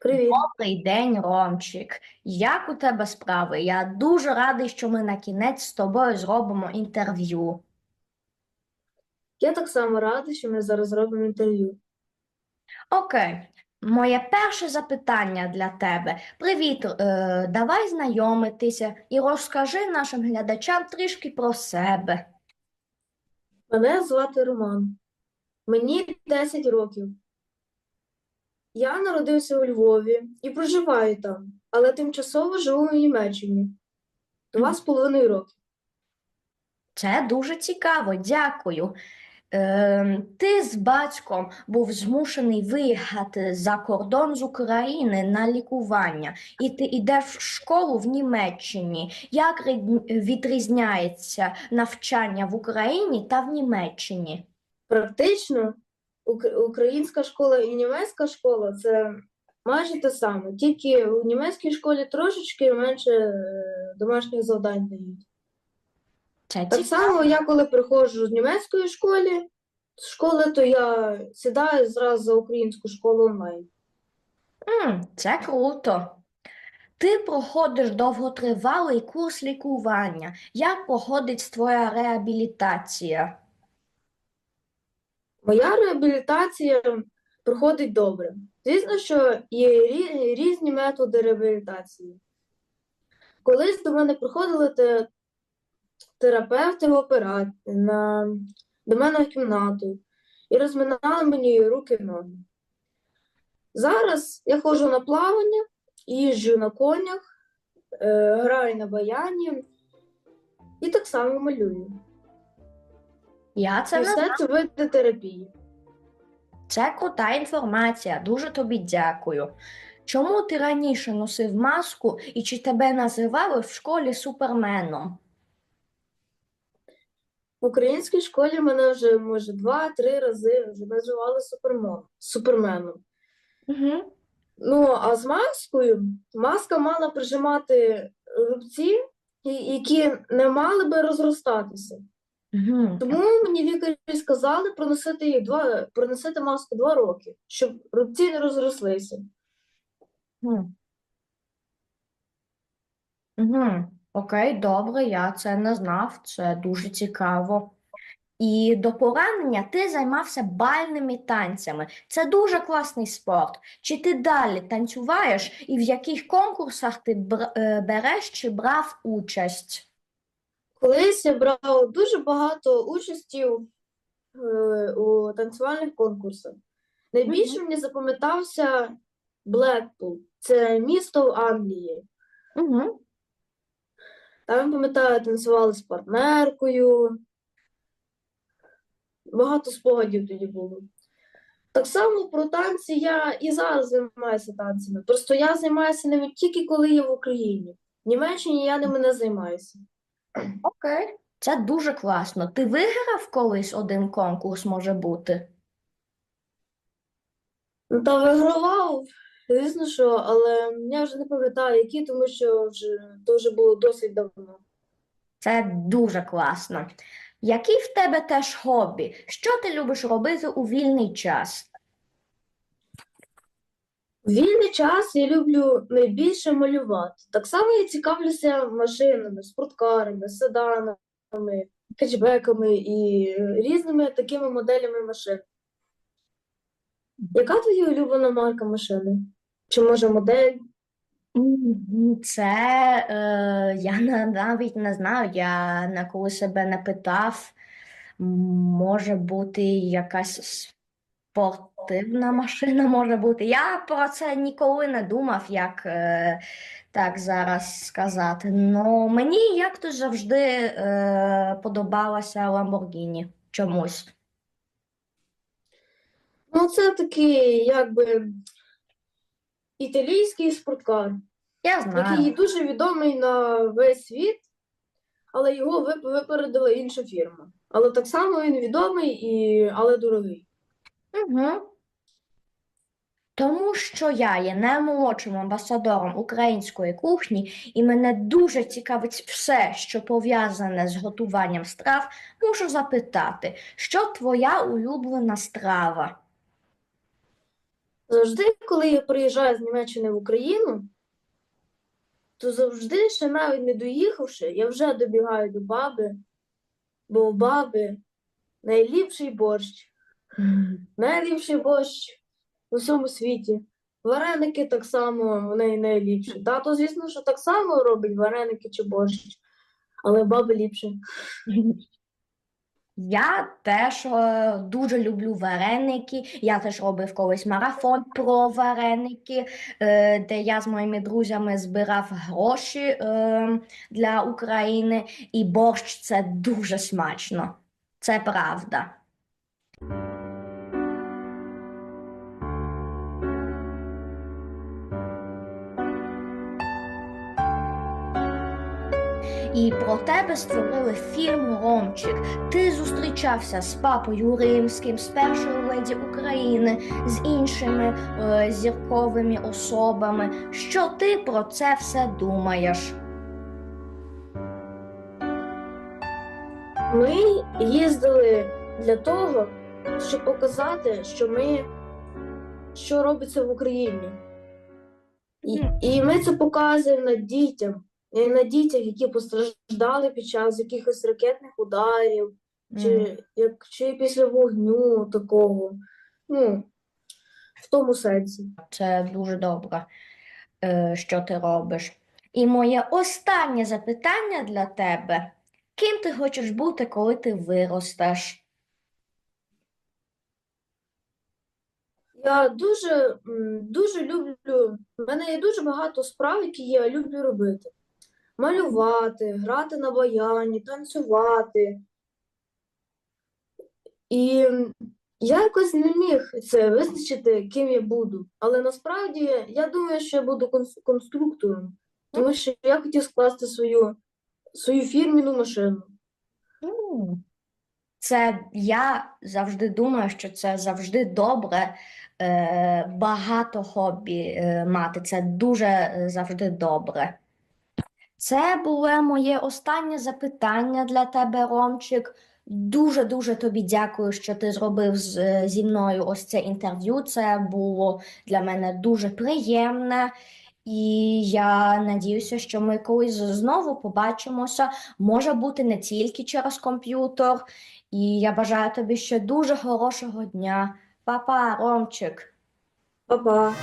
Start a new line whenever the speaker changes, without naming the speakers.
Привіт.
Добрий день, Ромчик. Як у тебе справи? Я дуже радий, що ми на кінець з тобою зробимо інтерв'ю.
Я так само радий, що ми зараз робимо інтерв'ю.
Окей, моє перше запитання для тебе. Привіт, е, давай знайомитися і розкажи нашим глядачам трішки про себе.
Мене звати Роман. Мені 10 років. Я народився у Львові і проживаю там, але тимчасово живу в Німеччині. Два з половиною роки.
Це дуже цікаво, дякую. Е, ти з батьком був змушений виїхати за кордон з України на лікування, і ти йдеш в школу в Німеччині. Як відрізняється навчання в Україні та в Німеччині?
Практично українська школа і німецька школа це майже те саме, тільки у німецькій школі трошечки менше е, домашніх завдань дають.
Це
Так само, я коли приходжу з німецької школи, з школи, то я сідаю зразу за українську школу онлайн.
М, Це круто. Ти проходиш довготривалий курс лікування. Як проходить твоя реабілітація?
Моя реабілітація проходить добре. Звісно, що є різні методи реабілітації. Колись до мене приходили те- терапевти в опера... на... до мене в кімнату і розминали мені руки і ноги. Зараз я ходжу на плавання, їжджу на конях, е, граю на баяні і так само малюю.
Я це не
все це види терапії.
Це крута інформація, дуже тобі дякую. Чому ти раніше носив маску і чи тебе називали в школі суперменом?
В українській школі мене вже, може, два-три рази вже називали супермо- суперменом.
Угу.
Ну, а з маскою маска мала прижимати рубці, які не мали би розростатися.
Угу.
Тому мені лікарі сказали проносити її два, проносити маску два роки, щоб рубці не розрослися.
Угу. Угу. Окей, добре, я це не знав, це дуже цікаво. І до поранення ти займався бальними танцями. Це дуже класний спорт. Чи ти далі танцюєш і в яких конкурсах ти е, береш чи брав участь?
Колись я брав дуже багато участі у, е, у танцювальних конкурсах. Найбільше мені запам'ятався Блекпул. Це місто в Англії.
Угу.
Там, пам'ятаю, танцювали з партнеркою. Багато спогадів тоді було. Так само про танці я і зараз займаюся танцями. Просто я займаюся ними тільки коли я в Україні. В Німеччині я ними не займаюся.
Окей, це дуже класно. Ти виграв колись один конкурс, може бути?
Ну, та вигравав, звісно, що, але я вже не пам'ятаю, які, тому що вже, то вже було досить давно.
Це дуже класно. Які в тебе теж хобі? Що ти любиш робити у вільний час?
Вільний час я люблю найбільше малювати. Так само я цікавлюся машинами, спорткарами, седанами, хетчбеками і різними такими моделями машин. Яка твоя улюблена марка машини? Чи може модель?
Це е, я навіть не знаю, я ніколи себе не питав. Може бути якась спортивна машина, може бути. Я про це ніколи не думав, як е, так зараз сказати. Ну, мені як то завжди е, подобалася Lamborghini чомусь.
Ну, це такий, якби, італійський спорткар.
Я знаю.
який дуже відомий на весь світ, але його вип- випередила інша фірма. Але так само він відомий, і... але дорогий.
Угу. Тому що я є наймолодшим амбасадором української кухні, і мене дуже цікавить все, що пов'язане з готуванням страв, мушу запитати, що твоя улюблена страва?
Завжди, коли я приїжджаю з Німеччини в Україну, то завжди, ще навіть не доїхавши, я вже добігаю до баби, бо у баби найліпший борщ, найліпший борщ у всьому світі. Вареники так само в неї найліпші. Тато, звісно, що так само робить вареники чи борщ, але баби ліпше.
Я теж е, дуже люблю вареники. Я теж робив колись марафон про вареники, е, де я з моїми друзями збирав гроші е, для України, і борщ це дуже смачно. Це правда. І про тебе створили фільм Ромчик. Ти зустрічався з папою Римським, з першою леді України, з іншими е, зірковими особами. Що ти про це все думаєш?
Ми їздили для того, щоб показати, що ми, що робиться в Україні. І, і ми це показуємо дітям, на дітях, які постраждали під час якихось ракетних ударів, чи, як, чи після вогню такого. Ну, в тому сенсі.
Це дуже добре, е, що ти робиш. І моє останнє запитання для тебе: ким ти хочеш бути, коли ти виростеш?
Я дуже, дуже люблю. В мене є дуже багато справ, які я люблю робити. Малювати, грати на баяні, танцювати. І я якось не міг це визначити, ким я буду. Але насправді я думаю, що я буду конструктором, тому що я хотів скласти свою, свою фірміну машину.
Ну, Це я завжди думаю, що це завжди добре, е, багато хобі е, мати. Це дуже е, завжди добре. Це було моє останнє запитання для тебе, Ромчик. Дуже-дуже тобі дякую, що ти зробив з, е, зі мною ось це інтерв'ю. Це було для мене дуже приємне. І я надіюся, що ми колись знову побачимося. Може бути не тільки через комп'ютер. І я бажаю тобі ще дуже хорошого дня. Па-па, Ромчик.
Па-па!